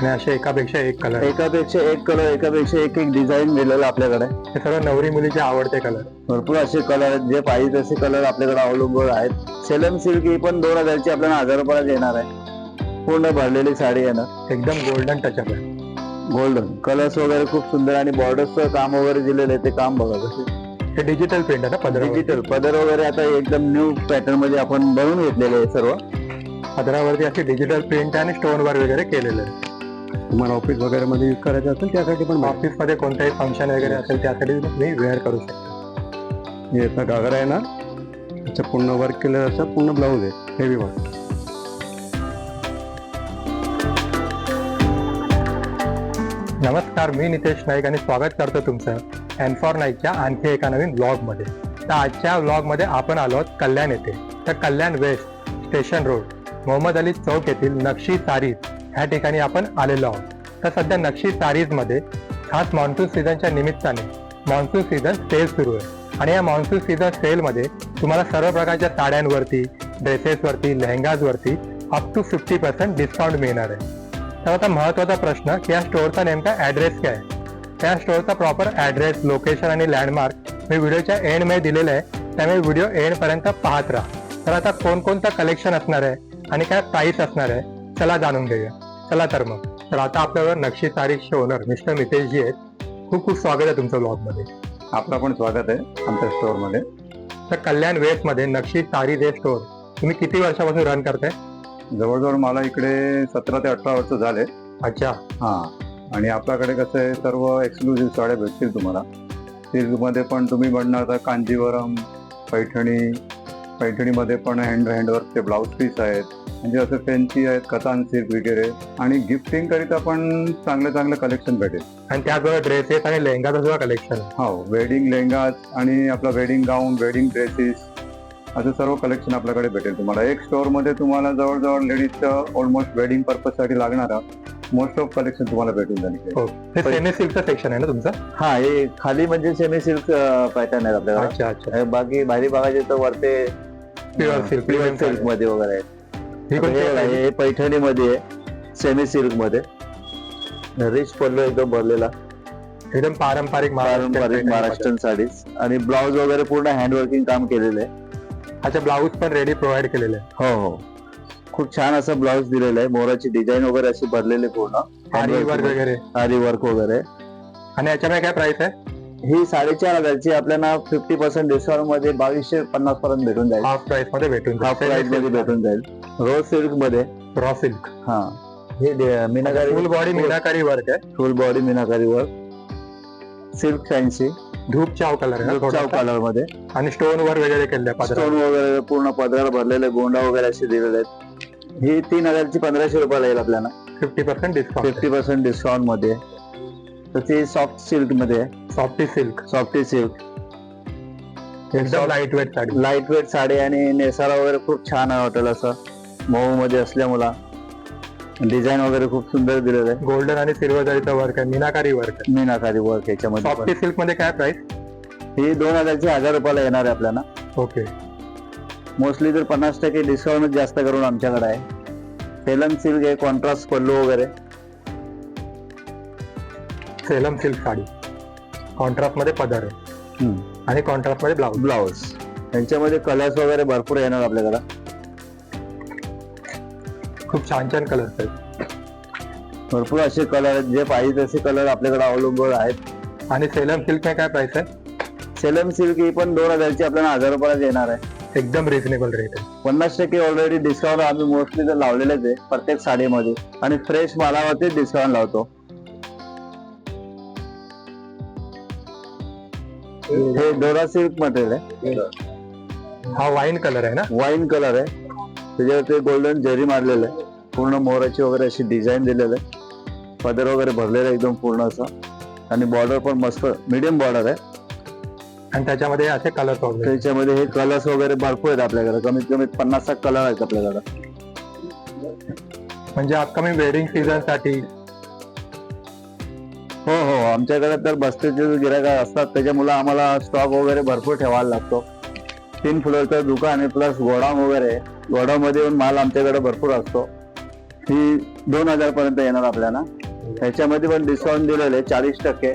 आणि असे एकापेक्षा एक कलर एकापेक्षा एक कलर एकापेक्षा एक एक डिझाईन दिलेलं आपल्याकडे. हे सर्व नवरी मुलीचे आवडते कलर भरपूर असे कलर आहेत जे पाहिजे तसे कलर आपल्याकडे अवलंबून आहेत. सेलम सिल्क ही पण दोन हजारची आपल्याला हजार रुपयाला येणार आहे. पूर्ण भरलेली साडी येणार एकदम गोल्डन टचअप आहे. गोल्डन कलर्स वगैरे खूप सुंदर आणि बॉर्डर्सचं काम वगैरे दिलेलं आहे ते काम बघा कसं हे डिजिटल प्रिंट आहे ना पदरावर डिजिटल पदर वगैरे आता एकदम न्यू पॅटर्नमध्ये आपण बनवून घेतलेले आहे सर्व. पदरावरती अशी डिजिटल प्रिंट आणि स्टोन वर्क वगैरे केलेलं आहे. तुम्हाला ऑफिस वगैरे मध्ये यूज करायचं असेल त्यासाठी पण. ऑफिसमध्ये कोणताही फंक्शन वगैरे असेल त्यासाठी तुम्ही वेअर करू शकता. हे याचा घागरा आहे ना? त्याचं पूर्ण वर्क केलेलं असं पूर्ण ब्लाऊज आहे. हेवी वर्क नमस्कार मी नितेश नाईक आणि स्वागत करतो तुमचं एन फॉर नाईकच्या आणखी एका नवीन ब्लॉगमध्ये तर आजच्या ब्लॉगमध्ये आपण आलो आहोत कल्याण येथे. तर Kalyan west station road Mohammad Ali Chowk येथील नक्षी सारीज ह्या ठिकाणी आपण आलेलो आहोत. तर सध्या नक्षी सारीजमध्ये खास मान्सून सीझनच्या निमित्ताने मान्सून सीझन सेल सुरू आहे. आणि या मान्सून सीझन सेलमध्ये तुम्हाला सर्व प्रकारच्या साड्यांवरती ड्रेसेसवरती लेहंगाजवरती up to fifty percent discount मिळणार आहे. तर आता महत्त्वाचा प्रश्न की या स्टोअरचा नेमका ऍड्रेस काय आहे? त्या स्टोअरचा प्रॉपर ऍड्रेस लोकेशन आणि लँडमार्क मी व्हिडिओच्या एंडमध्ये दिलेलं आहे. त्यामुळे व्हिडिओ एंड पर्यंत पाहत राहा. तर आता कोणकोणतं कलेक्शन असणार आहे आणि काय प्राइस असणार आहे? चला जाणून घेऊया. चला तर मग. तर आता आपल्यावर नक्षी तारीखचे ओनर मिस्टर नितेशजी आहेत. खूप खूप स्वागत आहे तुमचं ब्लॉगमध्ये आपलं पण स्वागत आहे आमच्या स्टोअरमध्ये. तर कल्याण वेस्टमध्ये नक्षी तारीज हे स्टोअर तुम्ही किती वर्षापासून रन करताय? जवळजवळ मला इकडे सतरा ते अठरा वर्ष झाले. अच्छा. हा. आणि आपल्याकडे कसं आहे सर्व एक्सक्लुझिव्ह साड्या भेटतील तुम्हाला. सिल्कमध्ये पण तुम्ही म्हणणार तर कांजीवरम पैठणी पैठणीमध्ये पण हँड हँडवर्कचे ब्लाऊज पीस आहेत. म्हणजे असं फॅन्सी आहेत कथान सिल्क वगैरे. आणि गिफ्टिंग करिता पण चांगलं चांगलं कलेक्शन भेटेल. आणि त्याचबरोबर ड्रेसेस आणि लेहंगाचं सुद्धा कलेक्शन हो वेडिंग लेहंगाज आणि आपला वेडिंग गाऊन वेडिंग ड्रेसेस असं सर्व कलेक्शन आपल्याकडे भेटेल तुम्हाला. एक स्टोअरमध्ये तुम्हाला जवळजवळ लेडीजचं ऑलमोस्ट वेडिंग पर्पजसाठी लागणारा मोस्ट ऑफ कलेक्शन तुम्हाला भेटून जाईल सेमी सिल्कचं सेक्शन आहे ना तुमचं? हा हे खाली म्हणजे सेमी सिल्क पॅटर्न आहे आपल्याकडे. अच्छा अच्छा. आणि बाकी बाहेरी बघायचे तर वरते प्युअर सिल्क. मध्ये वगैरे आहे. ही पैठणी मध्ये आहे सेमी सिल्कमध्ये. रिच पल्लू एकदम भरलेला. एकदम पारंपरिक पारंपरिक महाराष्ट्रीयन साडीज. आणि ब्लाऊज वगैरे पूर्ण हँडवर्किंग काम केलेलं आहे. अच्छा ब्लाऊज पण रेडी प्रोव्हाइड केलेले आहे. हो हो. खूप छान असं ब्लाऊज दिलेलं आहे. मोराची डिझाईन वगैरे अशी भरलेली पूर्ण. आणि वर्क वगैरे. आरी वर्क वगैरे. आणि याच्यामध्ये काय प्राइस आहे? ही साडेचार हजारची आपल्याला फिफ्टी पर्सेंट डिस्काउंटमध्ये बावीसशे पन्नास पर्यंत भेटून जाईल. हाफ प्राइसमध्ये भेटून हाफ प्राइसमध्ये भेटून जाईल. रोज सिल्कमध्ये. रॉ सिल्क हा. हे मीनाकारी फुल बॉडी मीनाकारी वर्क आहे. फुल बॉडी मीनाकारी वर्क सिल्क फॅन्सी धूप चाव कलर आहे चाव. कलरमध्ये. आणि स्टोन वर वगैरे केले स्टोन वगैरे पूर्ण पदराला भरलेले गोंडा वगैरे असे दिलेले आहेत. ही तीन हजारची पंधराशे रुपयाला येईल आपल्याला. Fifty percent discount fifty percent डिस्काउंटमध्ये. तर ती सॉफ्ट सिल्कमध्ये सॉफ्टी सिल्क सॉफ्टी सिल्क एकदम light weight sari. Light weight sari आणि नेसारा वगैरे खूप छान आहे हॉटेल असं. मऊ मध्ये असल्यामुळं. डिझाईन वगैरे खूप सुंदर दिलेलं आहे. गोल्डन आणि सिल्वर जरीचं वर्क आहे. मीनाकारी वर्क मीनाकारी वर्क याच्यामध्ये सॉफ्टी पण. सिल्कमध्ये काय प्राइस ही दोन हजारची हजार रुपयाला येणार आहे आपल्याला. ओके मोस्टली तर पन्नास टक्के डिस्काउंट जास्त करून आमच्याकडे आहे. सेलम सिल्क आहे कॉन्ट्रास्ट पल्लू वगैरे. सेलम सिल्क साडी. कॉन्ट्रास्टमध्ये पदर. आहे आणि कॉन्ट्रास्टमध्ये ब्लाऊज. ब्लाउज यांच्यामध्ये कलर्स वगैरे भरपूर येणार आपल्याकडे. खूप छान छान कलर्स आहेत. भरपूर असे कलर जे पाहिजे तसे कलर आपल्याकडे अवलंबून आहेत. आणि सेलम सिल्क काय प्राइस आहे? सेलम सिल्क ही पण दोन हजारची आपल्याला हजार रुपयाला येणार आहे. एकदम रिझनेबल रेट आहे. पन्नास टक्के ऑलरेडी डिस्काउंट आम्ही मोस्टली तर लावलेलेच आहे प्रत्येक साडीमध्ये. आणि फ्रेश मालावरती डिस्काउंट लावतो. हे डोरा सिल्क मटेरियल आहे. हा वाईन कलर आहे ना? वाईन कलर आहे. त्याच्यावरती गोल्डन जरी मारलेलं आहे. पूर्ण मोराची वगैरे अशी डिझाईन दिलेलं आहे. पदर वगैरे भरलेलं आहे एकदम पूर्ण असं. आणि बॉर्डर पण मस्त मिडियम बॉर्डर आहे. आणि त्याच्यामध्ये असे कलर वगैरे त्याच्यामध्ये हे कलर्स वगैरे भरपूर आहेत आपल्याकडे. कमीत कमी पन्नास कलर आहेत आपल्याकडे. म्हणजे अपकमिंग वेडिंग सीझनसाठी हो हो. आमच्याकडे तर बस्तीचे गिरायक असतात त्याच्यामुळे आम्हाला स्टॉक वगैरे भरपूर ठेवायला लागतो. तीन फ्लोअरचं दुकान आहे प्लस गोडाऊन वगैरे गोडाऊन मध्ये येऊन माल आमच्याकडे भरपूर असतो. ही दोन हजार पर्यंत येणार आपल्याला. ह्याच्यामध्ये पण डिस्काउंट दिलेलं आहे चाळीस टक्के.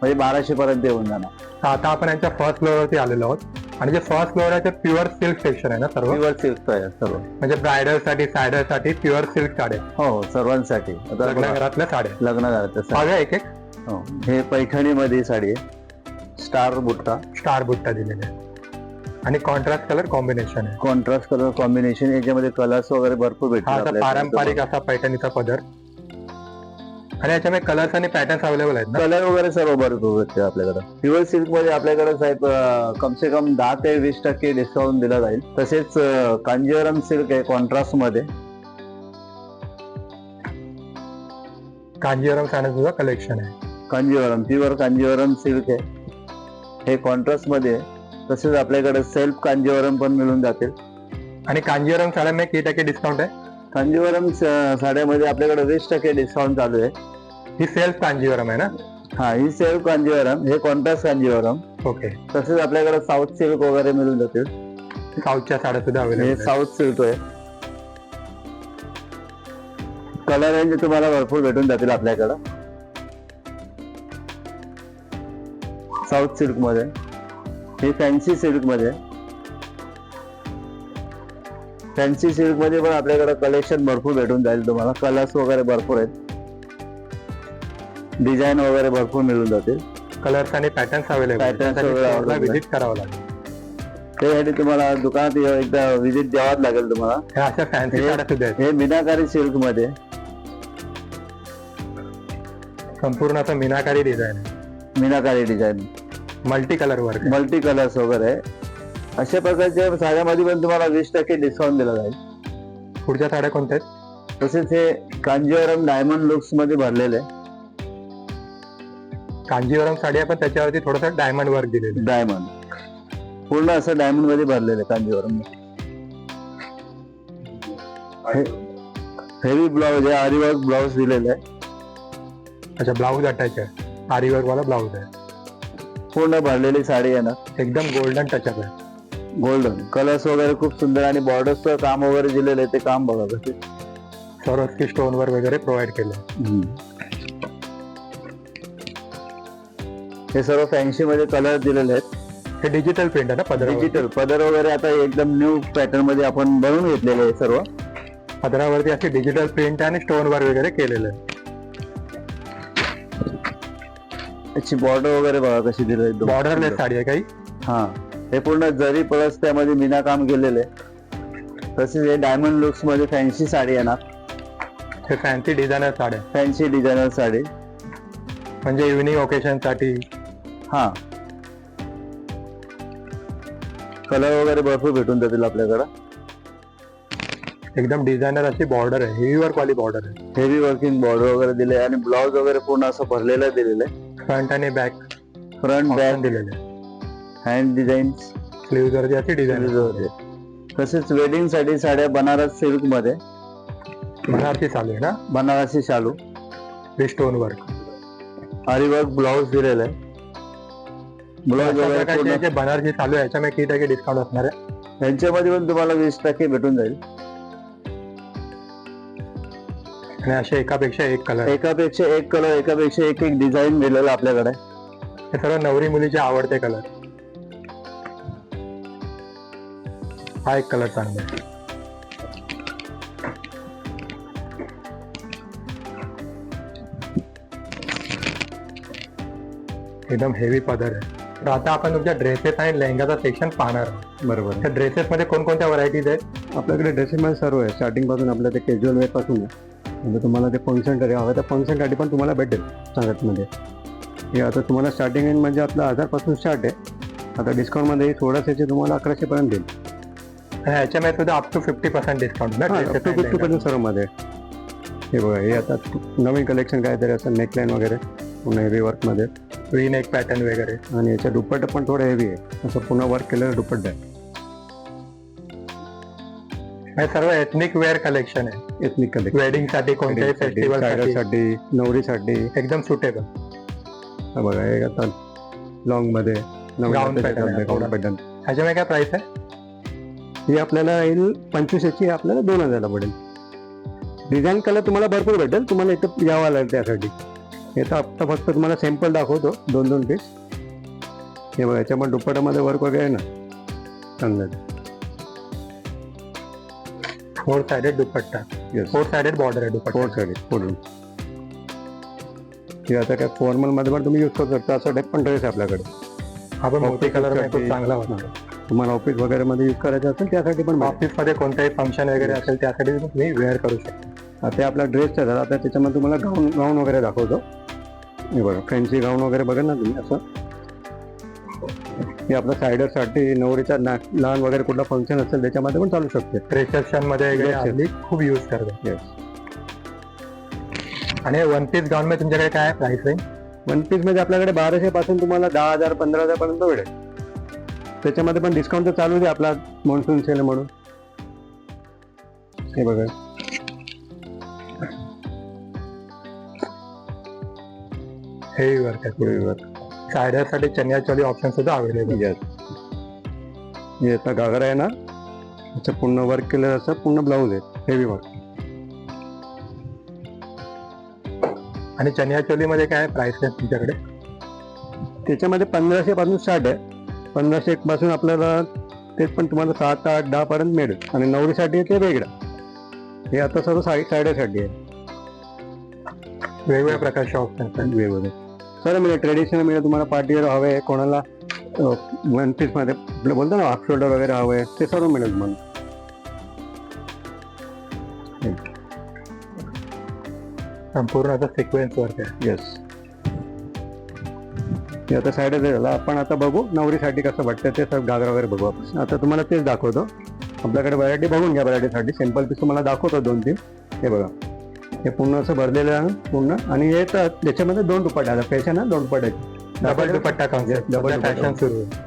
म्हणजे बाराशे पर्यंत येऊन जाणार. तर आता आपण यांच्या फर्स्ट फ्लोअरवरती आलेलो आहोत. आणि जे फर्स्ट फ्लोअर आहे ते प्युअर सिल्क सेक्शन आहे ना सर्व? प्युअर सिल्क आहे सर्व. म्हणजे ब्रायडलसाठी सायडरसाठी प्युअर सिल्क साड्या हो हो सर्वांसाठी. आता लग्न घरातल्या साड्या लग्न तसं बघा एक एक. हो. हे पैठणी मध्ये साडी आहे. स्टार बुट्टा. स्टार बुट्टा दिलेले आहे आणि कॉन्ट्रास्ट कलर कॉम्बिनेशन आहे. कॉन्ट्रास्ट कलर कॉम्बिनेशन याच्यामध्ये कलर्स वगैरे भरपूर हा भेटतात असा आपल्याला. पारंपरिक असा पैठणीचा पदर. आणि याच्यामध्ये कलर्स आणि पॅटर्न्स अवेलेबल आहेत ना? कलर वगैरे सर्व भरपूर भेटते आपल्याकडे. प्युअर सिल्कमध्ये आपल्याकडे साहेब अं, कमसे कम दहा ते वीस टक्के डिस्काउंट दिला जाईल. तसेच अं, कांजीवरम सिल्क आहे कॉन्ट्रास्टमध्ये. कांजीवरम साड्यांचं सुद्धा कलेक्शन आहे. कांजीवरम प्युअर कांजीवरम सिल्क आहे. हे कॉन्ट्रास्टमध्ये आहे. तसेच आपल्याकडे सेल्फ कांजीवरम पण मिळून जातील. आणि कांजीवरम साड्यांमध्ये किती टक्के डिस्काउंट आहे? कांजीवरम साड्यामध्ये आपल्याकडे वीस टक्के डिस्काउंट चालू आहे. ही सेल्फ कांजीवरम आहे ना? हा ही सेल्फ कांजीवरम हे कॉन्ट्रास्ट कांजीवरम. ओके तसेच आपल्याकडे साऊथ सिल्क वगैरे मिळून जातील. साऊथच्या साड्या सुद्धा हे साऊथ सिल्क आहे. कलर रेंज तुम्हाला भरपूर भेटून जातील आपल्याकडं. साऊथ सिल्कमध्ये हे फॅन्सी सिल्कमध्ये फॅन्सी सिल्कमध्ये पण आपल्याकडे कलेक्शन भरपूर भेटून जाईल तुम्हाला. कलर्स वगैरे भरपूर आहेत. डिझाईन वगैरे भरपूर मिळून जातील. कलर्स आणि पॅटर्न्स अवेलेबल आहे. व्हिजिट करावं लागेल. त्यासाठी तुम्हाला दुकानात एकदा व्हिजिट द्यावाच लागेल तुम्हाला. हे अशा फॅन्सी मीनाकारी सिल्कमध्ये संपूर्ण असं मीनाकारी डिझाईन आहे. मीनाकारी डिझाईन मल्टी कलर वर्क आहे. मल्टी कलर्स वगैरे. अशा प्रकारच्या साड्यामध्ये पण तुम्हाला वीस टक्के डिस्काउंट दिला जाईल. पुढच्या साड्या कोणत्या आहेत? तसेच हे कांजीवरम डायमंड लुक्समध्ये भरलेले. कांजीवरम साडी आहे पण त्याच्यावरती थोडंसं डायमंड वर्क दिलेलं डायमंड पूर्ण असं डायमंडमध्ये भरलेले कांजीवरम. हेवी ब्लाउज आहे आरीवर्क ब्लाउज दिलेले आहे. आहे अच्छा ब्लाऊज अटॅच आहे. आरी वर्क वाला ब्लाऊज आहे. पूर्ण भरलेली साडी आहे ना? एकदम गोल्डन टचअप आहे गोल्डन कलर्स वगैरे खूप सुंदर आणि बॉर्डर्सचं काम वगैरे दिलेलं आहे ते काम बघा कसे. सरोस्की स्टोन वर वगैरे प्रोव्हाइड केलं. हे सर्व फॅन्सी मध्ये कलर दिलेले आहेत. हे डिजिटल प्रिंट आहे ना पदरावर? डिजिटल पदर वगैरे आता एकदम न्यू पॅटर्नमध्ये आपण बनवून घेतलेले आहे सर्व. पदरावरती अशी डिजिटल प्रिंट आणि स्टोन वर वगैरे केलेलं आहे. त्याची बॉर्डर वगैरे बघा कशी दिली बॉर्डरलेस साडी आहे काही? हा. हे पूर्ण जरी प्लस त्यामध्ये मीना काम केलेलं आहे तसेच हे डायमंड लुक्समध्ये फॅन्सी साडी येणार हे फॅन्सी डिझायनर साड्या फॅन्सी डिझायनर साडी. म्हणजे इव्हिनिंग ओकेशनसाठी. हा. कलर वगैरे भरपूर भेटून जातील आपल्याकडं. एकदम डिझायनर अशी बॉर्डर आहे. हेवी वर्क वाली बॉर्डर आहे. हेवी वर्किंग बॉर्डर वगैरे दिले आणि ब्लाउज वगैरे पूर्ण असं भरलेलं दिलेलं आहे. फ्रंट आणि बॅक फ्रंट बॅक दिलेले. हँड डिझाईन वरती अशी डिझाईन तसेच वेडिंगसाठी साड्या बनारस सिल्कमध्ये. बनारसी चालू आहे ना? बनारसी शालू. स्टोन वर्क आरीवर्क ब्लाउज दिलेलं आहे. ब्लाउज अशा वगैरे प्रकारचे पूर्ण. जे बनारसी चालू आहे याच्यामध्ये किती टक्के डिस्काउंट असणार आहे? यांच्यामध्ये पण तुम्हाला वीस टक्के भेटून जाईल. आणि असे एकापेक्षा एक कलर एकापेक्षा एक कलर एकापेक्षा एक एक डिझाईन दिलेलं आपल्याकडे. हे सर्व नवरी मुलीचे आवडते कलर हा एक कलर चांगला आहे. एकदम हेवी पदर आहे. तर आता आपण तुमच्या ड्रेसेस आणि लेहंगाचा सेक्शन पाहणार आहोत. बरोबर तर ड्रेसेस मध्ये कोणकोणत्या व्हरायटीज आहेत? आपल्याकडे ड्रेसिंगमध्ये सर्व आहे. स्टार्टिंगपासून आपल्या ते कॅज्युअल वेअरपासून आहे. म्हणजे तुम्हाला ते फंक्शनसाठी हवं त्या फंक्शनसाठी पण तुम्हाला भेटेल सांगतमध्ये. हे आता तुम्हाला स्टार्टिंग रेंज म्हणजे आपलं हजारपासून स्टार्ट आहे. आता डिस्काउंटमध्ये थोडासा याचे तुम्हाला अकराशेपर्यंत देईल. आणि याच्यामध्ये सुद्धा up to fifty percent discount ना टू फिफ्टी पर्सेंट सर्वमध्ये. हे बघा हे आता नवीन कलेक्शन काहीतरी असं नेकलाईन वगैरे पूर्ण हेवी वर्कमध्ये. V नेक पॅटर्न वगैरे. आणि याच्या दुपट्टा पण थोडं हेवी आहे. असं पुन्हा वर्क केलेलं दुपट्टा आहे. हे सर्व एथनिक वेअर कलेक्शन आहे. एथनिक कलेक्शन वेडिंगसाठी कोणत्याही फेस्टिवलसाठी साठी. नवरीसाठी. एकदम सुटेबल हा बघा हे आता लॉंगमध्ये गाऊन. पॅटर्न ह्याच्यामध्ये काय प्राइस आहे? ही आपल्याला येईल पंचवीसशेची आपल्याला दोन हजारला पडेल. डिझाईन कलर तुम्हाला भरपूर भेटेल तुम्हाला इथं यावं लागेल त्यासाठी. इथं आत्ता फक्त तुम्हाला सॅम्पल दाखवतो दोन दोन पीस हे बघा याच्यामध्ये दुपट्टामध्ये वर्क वगैरे ना चांगलं four sided dupatta. Four sided border आहे दुपट्टा. फोर साईड फोडून हे आता काय फॉर्मलमध्ये पण तुम्ही यूज करू शकता असं पण ड्रेस आहे आपल्याकडे. हा पण मोठी कलरमध्ये खूप चांगला वाटतो तुम्हाला ऑफिस वगैरे मध्ये यूज करायचं असेल त्यासाठी पण. ऑफिसमध्ये कोणताही फंक्शन वगैरे असेल त्यासाठी तुम्ही वेअर करू शकता. आता आपला ड्रेसचा झाला आता त्याच्यामध्ये तुम्हाला गाऊन गाऊन वगैरे दाखवतो. हे बघा फॅन्सी गाऊन वगैरे बघा ना तुम्ही असं. हे आपलं सायडरसाठी नवरीचा ना लहान वगैरे कुठला फंक्शन असेल त्याच्यामध्ये पण चालू शकते. रिसेप्शनमध्ये वगैरे Yes, yes. हल्ली खूप युज करतात. येस आणि वन पीस गाऊन मध्ये तुमच्याकडे काय प्राइस रेंज वन पीसमध्ये आपल्याकडे बाराशे पासून तुम्हाला दहा हजार पंधरा हजार पर्यंत भेटेल त्याच्यामध्ये पण डिस्काउंट तर चालू आहे आपला मॉन्सून सेल म्हणून. हे बघा. हेवी वर्क आहे सायडर साठी चनिया चोली ऑप्शन सुद्धा अवेलेबल Yes. हे आता घागरा आहे ना? त्याचं पूर्ण वर्क केलेलं असं पूर्ण ब्लाऊज आहे. हेवी वर्क आणि चनिया चोली मध्ये काय प्राइस रेंज तुमच्याकडे? त्याच्यामध्ये पंधराशे पासून स्टार्ट आहे. पंधराशे एक पासून आपल्याला तेच पण तुम्हाला सात आठ दहा पर्यंत मिळेल. आणि नवरीसाठी आहे ते वेगळं. हे आता सर्व साईडसाठी आहे. वेगवेगळ्या प्रकारचे ऑप्शन आहेत. वेगवेगळे. सर मिळेल ट्रेडिशनल मिळेल तुम्हाला पार्टीवर हवे आहे कोणाला वन पीसमध्ये आपलं बोलतो ना हाफ शोल्डर वगैरे हवे ते सर्व मिळेल तुम्हाला. संपूर्ण आता सिक्वेन्स वर्क आहे. येस हे आता साईडच झालं. आपण आता बघू नवरीसाठी कसं वाटतं ते सब घागरा वगैरे बघू आपण. आता तुम्हाला तेच दाखवतो. आपल्याकडे व्हरायटी बघून घ्या व्हरायटीसाठी सिंपल पीस तुम्हाला दाखवतो दोन तीन हे बघा. हे पूर्ण असं भरलेलं आहे पूर्ण. आणि हे तर त्याच्यामध्ये दोन दुपट्टे आता फॅशन आहे दोन दुपट्ट्याचे double dupatta concept double dupatta. Fashion सुरू. आहे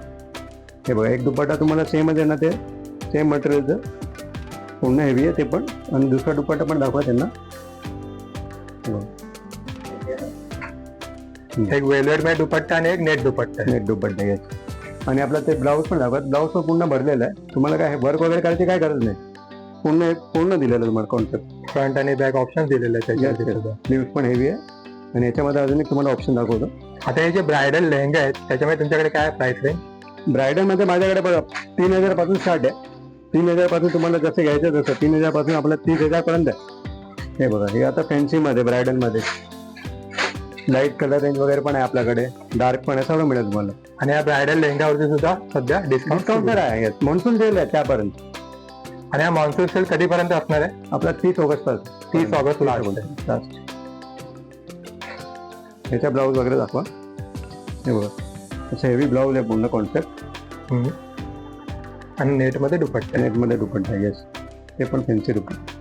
हे बघा एक दुपट्टा तुम्हाला सेमच आहे ना ते. सेम मटेरियलचं पूर्ण हेवी आहे ते पण. आणि दुसरा दुपट्टा पण दाखवा त्यांना. एक वेलवेटमध्ये दुपट्टा आणि एक नेट दुपट्टा नेट दुपट्टा घ्यायचा आणि आपला ते ब्लाऊज पण दाखवत ब्लाऊज पण पूर्ण भरलेला आहे. तुम्हाला काय वर्क वगैरे करायची काय गरज नाही. पूर्ण पूर्ण दिलेलं आहे तुम्हाला कॉन्सेप्ट फ्रंट आणि बॅक ऑप्शन दिलेले आहेत yes. सुद्धा. स्लीव्स पण हेवी आहे. आणि याच्यामध्ये अजून एक तुम्हाला ऑप्शन दाखवतो. आता हे जे ब्रायडल लेहंगा आहेत त्याच्यामध्ये तुमच्याकडे काय प्राइस रेंज ब्रायडलमध्ये माझ्याकडे बघा तीन हजारपासून स्टार्ट आहे. तीन हजारपासून तुम्हाला जसं घ्यायचं तसं. तीन हजारपासून आपलं तीस हजार पर्यंत आहे. हे बघा हे आता फॅन्सी मध्ये ब्रायडलमध्ये. लाइट कलर रेंज वगैरे पण आहे आपल्याकडे. डार्क पण आहे सगळं मिळेल तुम्हाला. आणि या ब्रायडल लेहंगावरती सुद्धा सध्या डिस्काउंट डिस्काउंट तर आहे. मॉन्सून सेल आहे त्यापर्यंत. आणि हा मान्सून सेल कधीपर्यंत असणार आहे? आपला तीस ऑगस्ट तीस ऑगस्ट लास्ट आहे ह्याचा ब्लाऊज वगैरे दाखवा. हे बघा. असं हेवी ब्लाऊज आहे पूर्ण कॉन्सेप्ट. आणि नेटमध्ये दुपट्टा आहे. नेटमध्ये दुपट्टा येस ते पण फॅन्सी दुपट्टा.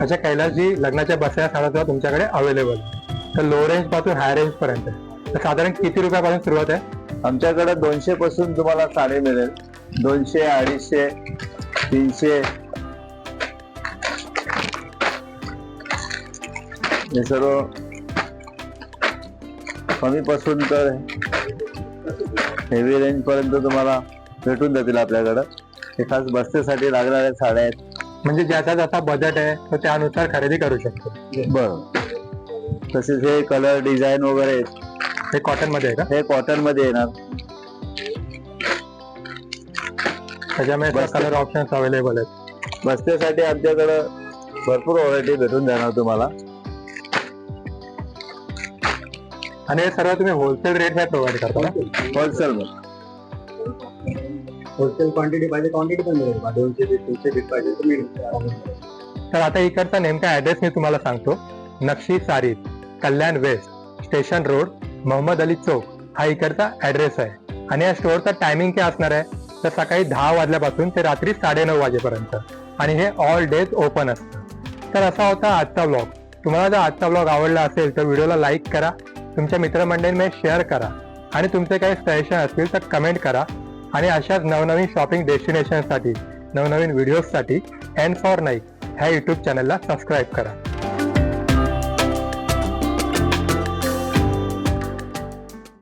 अशा कैलासजी लग्नाच्या बसऱ्या साड्या सुद्धा तुमच्याकडे अवेलेबल तर लो रेंजपासून हाय रेंज पर्यंत. आहे. तर साधारण किती रुपयापासून सुरुवात आहे? आमच्याकडे दोनशे पासून तुम्हाला साडी मिळेल. दोनशे अडीचशे तीनशे हे सर्व कमी पासून तर हेवी रेंज पर्यंत तुम्हाला भेटून जातील आपल्याकडं. हे खास बस्तेसाठी लागणाऱ्या साड्या आहेत. म्हणजे ज्याचा जसा बजेट आहे तो त्यानुसार खरेदी करू शकतो. बरं. तसेच हे कलर डिझाईन वगैरे आहेत. हे कॉटनमध्ये आहे का? हे कॉटनमध्ये येणार. त्याच्यामुळे बस. कलर ऑप्शन्स अवेलेबल आहेत. बस्त्यासाठी आमच्याकडं भरपूर व्हरायटी भेटून जाणार तुम्हाला. आणि हे सर्व तुम्ही होलसेल रेटमध्ये प्रोव्हाइड करता का होलसेल होलसेल क्वांटिटी पाहिजे क्वांटिटी पण मिळेल. बा. दोनशे तीनशे पीस पाहिजे तर मिळेल. तर आता इकडचा नेमका ऍड्रेस मी तुम्हाला सांगतो. Nakshi sari Kalyan west station road Mohammad Ali Chowk. हा इकडचा ऍड्रेस आहे. आणि या स्टोअरचा टायमिंग काय असणार आहे? तर सकाळी दहा वाजल्यापासून ते रात्री साडेनऊ वाजेपर्यंत. आणि हे ऑल डेज ओपन असतं. तर असा होता आजचा ब्लॉग तुम्हाला जर आजचा ब्लॉग आवडला असेल तर व्हिडिओला लाईक करा. तुमच्या मित्रमंडळींमध्ये शेअर करा. आणि तुमचे काही सजेशन असतील तर कमेंट करा. आणि अशाच नवनवीन शॉपिंग डेस्टिनेशनसाठी नवनवीन व्हिडिओजसाठी एन फॉर नाईक ह्या यूट्यूब चॅनलला सबस्क्राईब करा.